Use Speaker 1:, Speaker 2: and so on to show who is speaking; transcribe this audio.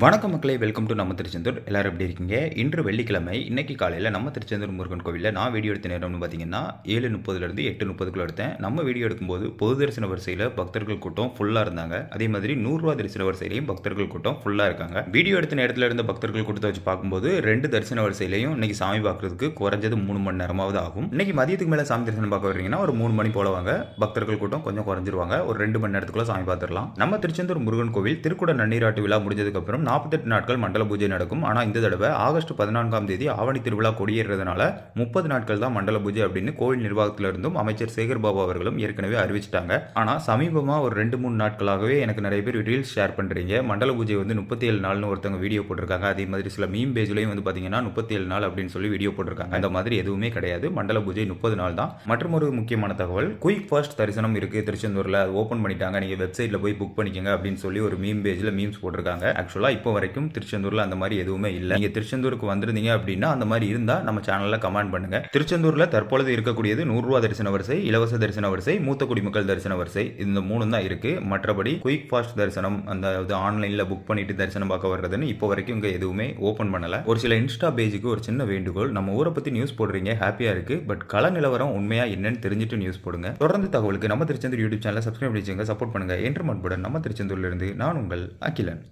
Speaker 1: வணக்கம் மக்களே welcome to நம்ம திருச்செந்தூர். எல்லோரும் எப்படி இருக்கீங்க? இன்று வெள்ளிக்கிழமை இன்னைக்கு காலையில் நம்ம திருச்செந்தூர் முருகன் கோவிலில் நான் வீடியோ எடுத்த நேரம்னு பார்த்தீங்கன்னா ஏழு முப்பதுலேருந்து எட்டு முப்பதுக்குள்ள எடுத்தேன். நம்ம வீடியோ எடுக்கும்போது பொது தரிசன வரிசையில் பக்தர்கள் கூட்டம் ஃபுல்லாக இருந்தாங்க. அதே மாதிரி நூறுரூவா தரிசன வரிசையிலையும் பக்தர்கள் கூட்டம் ஃபுல்லாக இருக்காங்க. வீடியோ எடுத்த நேரத்தில் இருந்த பக்தர்கள் கூட்டத்தை வச்சு பார்க்கும்போது ரெண்டு தரிசன வரிசையிலையும் இன்னைக்கு சாமி பார்க்குறதுக்கு குறைஞ்சது மூணு மணி நேரமாவது ஆகும். இன்னைக்கு மதியத்துக்கு மேலே சாமி தரிசனம் பார்க்க வரீங்கன்னா ஒரு மூணு மணி போல வாங்க. பக்தர்கள் கூட்டம் கொஞ்சம் குறைஞ்சிருவாங்க. ஒரு ரெண்டு மணி நேரத்துக்குள்ள சாமி பார்த்துடலாம் நம்ம திருச்செந்தூர் முருகன் கோவில் திருக்குட நன்னீராட்டு விழா முடிஞ்சதுக்கப்புறம் அப்புறம் நாற்பத்தெட்டு நாட்கள் மண்டல பூஜை நடக்கும். ஆனால் இந்த தடவை ஆகஸ்ட் பதினான்காம் தேதி ஆவணி திருவிழா கொடியேறதுனால முப்பது நாட்கள் தான் மண்டல பூஜை அப்படின்னு கோவில் நிர்வாகத்திலிருந்தும் அமைச்சர் சேகர் பாபு அவர்களும் ஏற்கனவே அறிவிச்சிட்டாங்க. ஆனால் சமீபமாக ஒரு ரெண்டு மூணு நாட்களாகவே எனக்கு நிறைய பேர் ரீல்ஸ் ஷேர் பண்ணுறீங்க மண்டல பூஜை வந்து முப்பத்தி ஏழு நாள்னு ஒருத்தவங்க வீடியோ போட்டிருக்காங்க. அதே மாதிரி சில மீம் பேஜ்லையும் வந்து பார்த்தீங்கன்னா முப்பத்தி ஏழு நாள் அப்படின்னு சொல்லி வீடியோ போட்டிருக்காங்க. அந்த மாதிரி எதுவுமே கிடையாது. மண்டல பூஜை முப்பது நாள் தான். மற்றும் ஒரு முக்கியமான தகவல் குயிக் ஃபர்ஸ்ட் தரிசனம் இருக்கு திருச்செந்தூரில். ஓப்பன் பண்ணிட்டாங்க. நீங்கள் வெப்சைட்டில் போய் புக் பண்ணிக்கங்க அப்படின்னு சொல்லி ஒரு மீம் பேஜில் மீம்ஸ் போட்டிருக்காங்க. ஆக்சுவலாக இருந்தால் இப்போ வரைக்கும் திருச்செந்தூரில் அந்த மாதிரி எதுவுமே இல்லை. நீங்கள் திருச்செந்தூருக்கு வந்திருந்தீங்க அப்படின்னா அந்த மாதிரி இருந்தால் நம்ம சேனலில் கமெண்ட் பண்ணுங்க. திருச்செந்தூரில் தற்பொழுது இருக்கக்கூடியது நூறுரூவா தரிசன வரிசை இலவச தரிசன வரிசை மூத்த குடிமக்கள் தரிசன வரிசை. இந்த மூணு தான் இருக்குது மற்றபடி குயிக் ஃபாஸ்ட் தரிசனம் அந்த ஆன்லைனில் புக் பண்ணிட்டு தரிசனம் பார்க்க வர்றதுன்னு இப்போ வரைக்கும் இங்கே எதுவுமே ஓப்பன் பண்ணலை. ஒரு சில இன்ஸ்டா பேஜுக்கு ஒரு சின்ன வேண்டுகோள் நம்ம ஊரை பற்றி நியூஸ் போடுறீங்க ஹாப்பியாக இருக்குது பட் கள நிலவரம் உண்மையாக என்னன்னு தெரிஞ்சுட்டு நியூஸ் போடுங்க. தொடர்ந்து தகவலுக்கு நம்ம திருச்செந்தூர் யூடியூப் சேனலை சப்ஸ்கிரைப் பண்ணி சப்போர்ட் பண்ணுங்க. என்று மண்புடன் நம்ம திருச்செந்தூர்லேருந்து நான் உங்கள் அகிலன்.